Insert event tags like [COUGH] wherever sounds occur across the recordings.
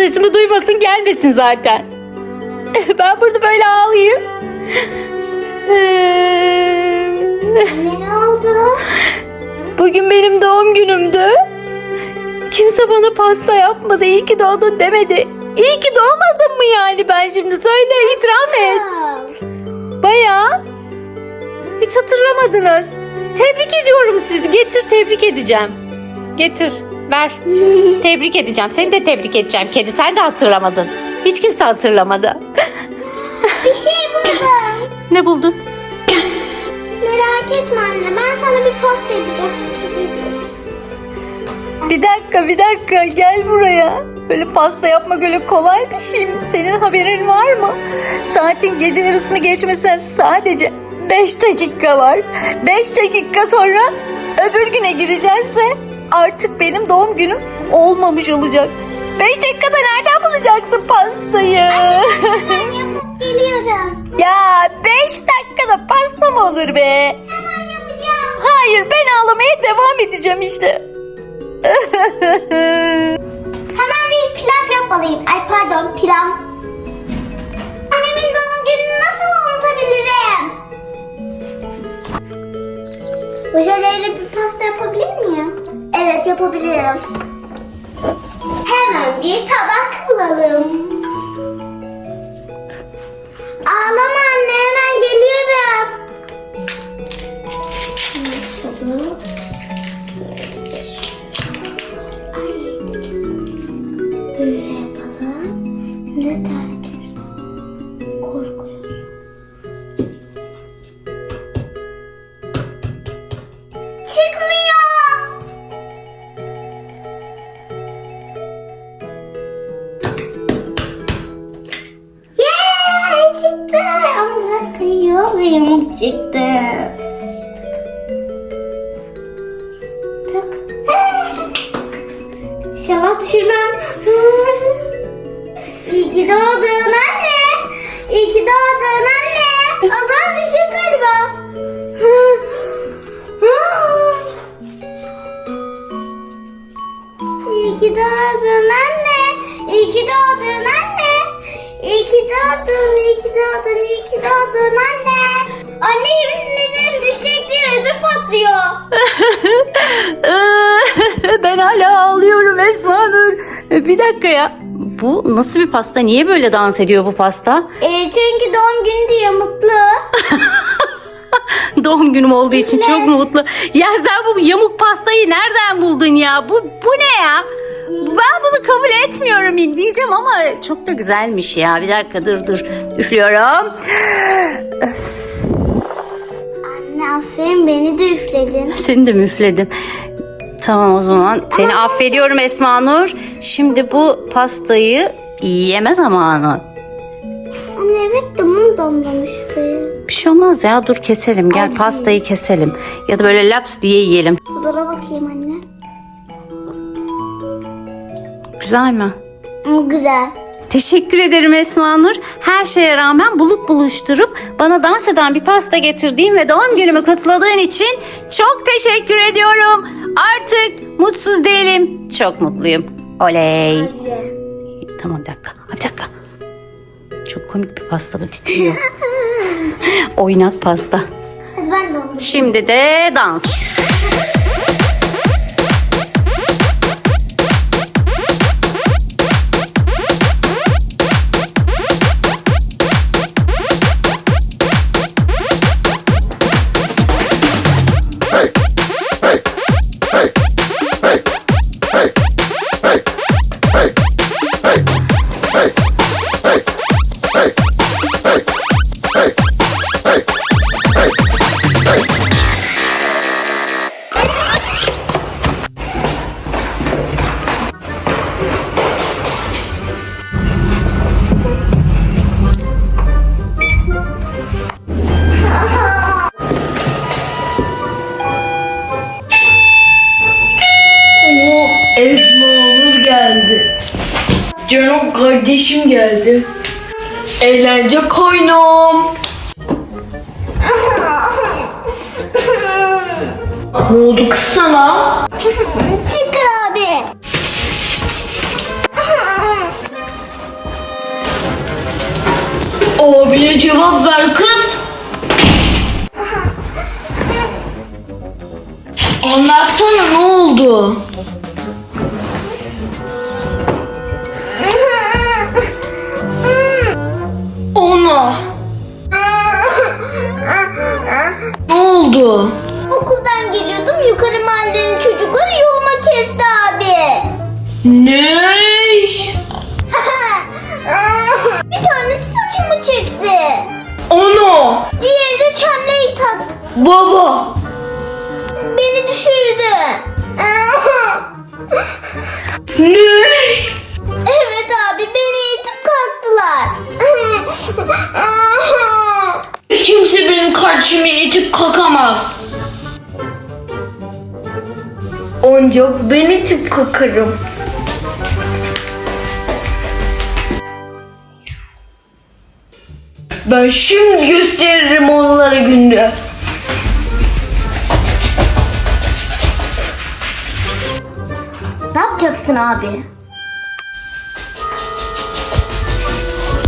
sesimi duymasın gelmesin zaten. Ben burada böyle ağlayayım. Ne oldu? Bugün benim doğum günümdü. Kimse bana pasta yapmadı. İyi ki doğdun demedi. İyi ki doğmadın mı yani ben şimdi? Söyle itiraf et. Bayağı. Hiç hatırlamadınız. Tebrik ediyorum sizi. Getir tebrik edeceğim. Getir. Ver. tebrik edeceğim. Seni de tebrik edeceğim kedi. Sen de hatırlamadın. Hiç kimse hatırlamadı. Bir şey buldum. ne buldun? Merak etme anne. Ben sana bir post yapacağım. Bir dakika bir dakika gel buraya. Böyle pasta yapmak öyle kolay bir şey mi? Senin haberin var mı? Saatin gece yarısını geçmesinden sadece 5 dakika var. 5 dakika sonra öbür güne gireceğiz ve artık benim doğum günüm olmamış olacak. 5 dakikada nereden bulacaksın pastayı? Ben [LAUGHS] yapıp geliyorum. ya 5 dakikada pasta mı olur be? Hemen yapacağım. Hayır ben ağlamaya devam edeceğim işte. [LAUGHS] Hemen bir pilav yapmalıyım. Ay pardon pilav. Annemin doğum gününü nasıl unutabilirim? Bu jöleyle yapabilirim. Hemen bir tabak bulalım. Ağlama doğdun, iyi ki doğdun, iyi ki doğdun anne. Anne yemin ederim düşecek diye ödüm patlıyor. [LAUGHS] ben hala ağlıyorum Esma Nur. Bir dakika ya. Bu nasıl bir pasta? Niye böyle dans ediyor bu pasta? E, çünkü doğum günü diye mutlu. [LAUGHS] Doğum günüm olduğu için çok mutlu. Ya sen bu yamuk pastayı nereden buldun ya? Bu bu ne ya? Ben bunu kabul etmiyorum diyeceğim ama çok da güzelmiş ya. Bir dakika dur dur. Üflüyorum. Anne aferin beni de üfledin. Seni de müfledim. Tamam o zaman. Seni affediyorum Esma Nur. Şimdi bu pastayı yeme zamanı. Anne evet dumum damlamış şuraya. Bir şey olmaz ya dur keselim. Gel Hadi. pastayı keselim. Ya da böyle laps diye yiyelim. Dudara bakayım anne. Güzel mi? Güzel. Teşekkür ederim Esma Nur. Her şeye rağmen bulup buluşturup bana dans eden bir pasta getirdiğin ve doğum günümü kutladığın için çok teşekkür ediyorum. Artık mutsuz değilim. Çok mutluyum. Oley. Hadi. Tamam bir dakika. Bir dakika. Çok komik bir pasta bu titriyor. [LAUGHS] Oynak pasta. Hadi ben de. Şimdi de dans. kardeşim geldi. Eğlence koynum. ne oldu kız sana? Çık abi. Abine cevap ver kız. Anlatsana ne oldu? Oldu? Okuldan geliyordum yukarı mahallenin çocukları yoluma kesti abi. Ne? [LAUGHS] Bir tanesi saçımı çekti. Ana. Diğeri de çemleyi tak. Baba. Beni düşürdü. Ne? Evet abi beni itip kalktılar. [LAUGHS] Kimse benim kardeşimi itip kalkamaz. Ancak ben itip kakarım. Ben şimdi gösteririm onlara günde. ne yapacaksın abi?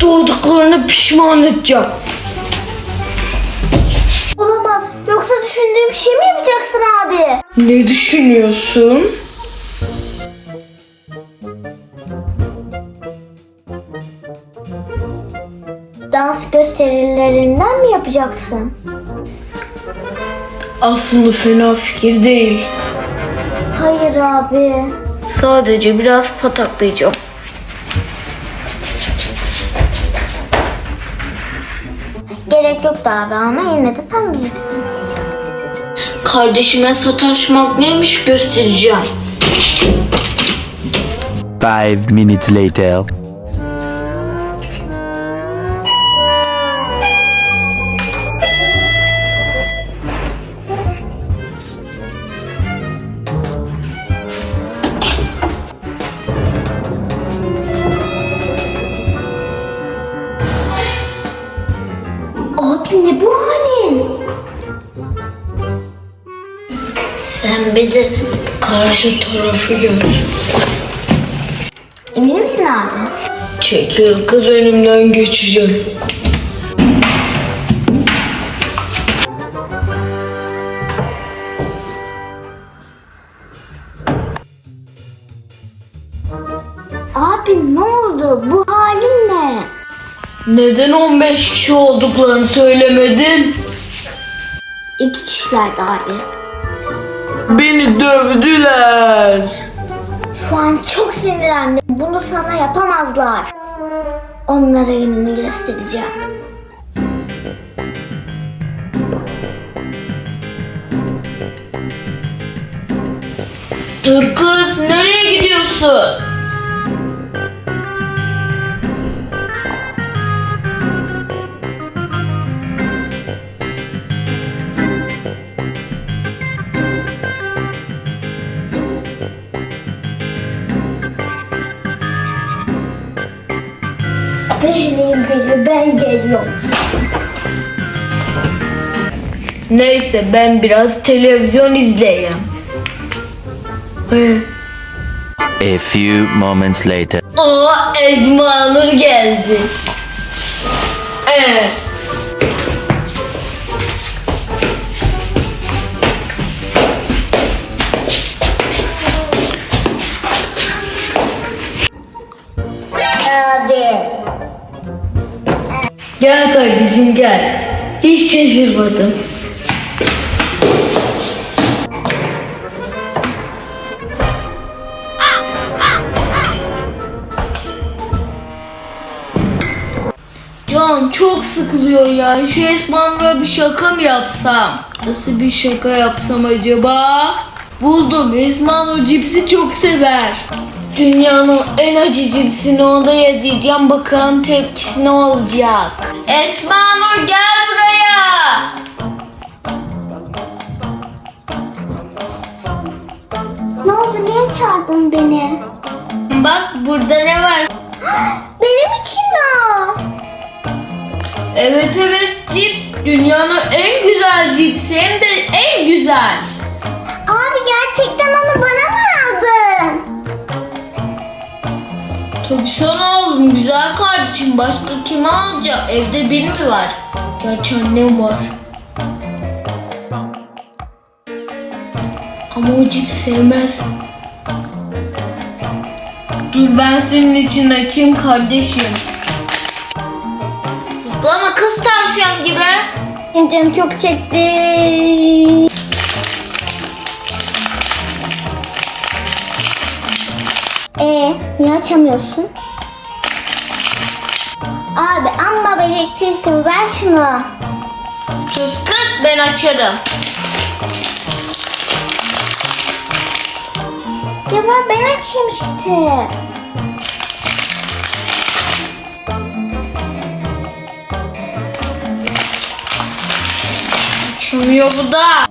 Doğduklarına pişman edeceğim. Ne düşünüyorsun? Dans gösterilerinden mi yapacaksın? Aslında fena fikir değil. Hayır abi. Sadece biraz pataklayacağım. Gerek yoktu abi ama yine de sen bilirsin. Kardeşime sataşmak neymiş göstereceğim. Five minutes later. Karşı tarafı gör. Emin misin abi? Çekil kız önümden geçeceğim. Abi ne oldu? Bu halin ne? Neden 15 kişi olduklarını söylemedin? İki kişilerdi abi. Beni dövdüler. Şu an çok sinirlendim. Bunu sana yapamazlar. Onlara gününü göstereceğim. Dur kız nereye gidiyorsun? Ben geliyorum. Neyse ben biraz televizyon izleyeyim. A few moments later. Aa Ezma Nur geldi. Evet. Gel kardeşim gel. Hiç şaşırmadım. Can çok sıkılıyor ya. Şu Esman'la bir şaka mı yapsam? Nasıl bir şaka yapsam acaba? Buldum. Esman o cipsi çok sever. Dünyanın en acı cipsini onda yedireceğim. Bakalım tepkisi ne olacak. Esmano gel buraya. Ne oldu? Niye çağırdın beni? Bak burada ne var? [GASPS] Benim için mi o? Evet evet cips. Dünyanın en güzel cipsi hem de en güzel. Abi gerçekten Tabii sana oğlum güzel kardeşim. Başka kime alacağım? Evde bir mi var? Gerçi annem var. Ama o cips sevmez. Dur ben senin için açayım kardeşim. Zıplama kız tavşan gibi. Canım çok çekti. Ee, niye açamıyorsun? Abi amma beceriksizsin ver şunu. Kız ben açarım. Ya ver ben açayım işte. Açılmıyor bu da.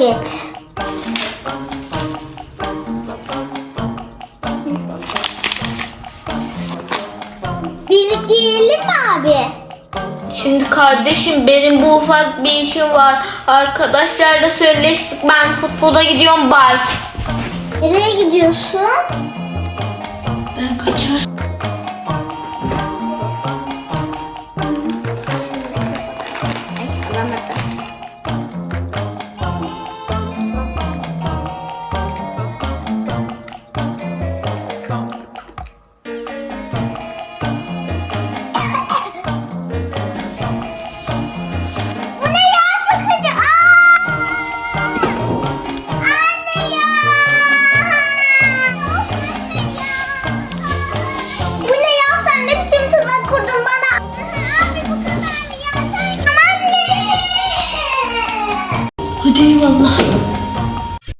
Nihayet. Birlikte yiyelim mi abi? Şimdi kardeşim benim bu ufak bir işim var. Arkadaşlarla söyleştik ben futbola gidiyorum bay. Nereye gidiyorsun? Ben kaçar.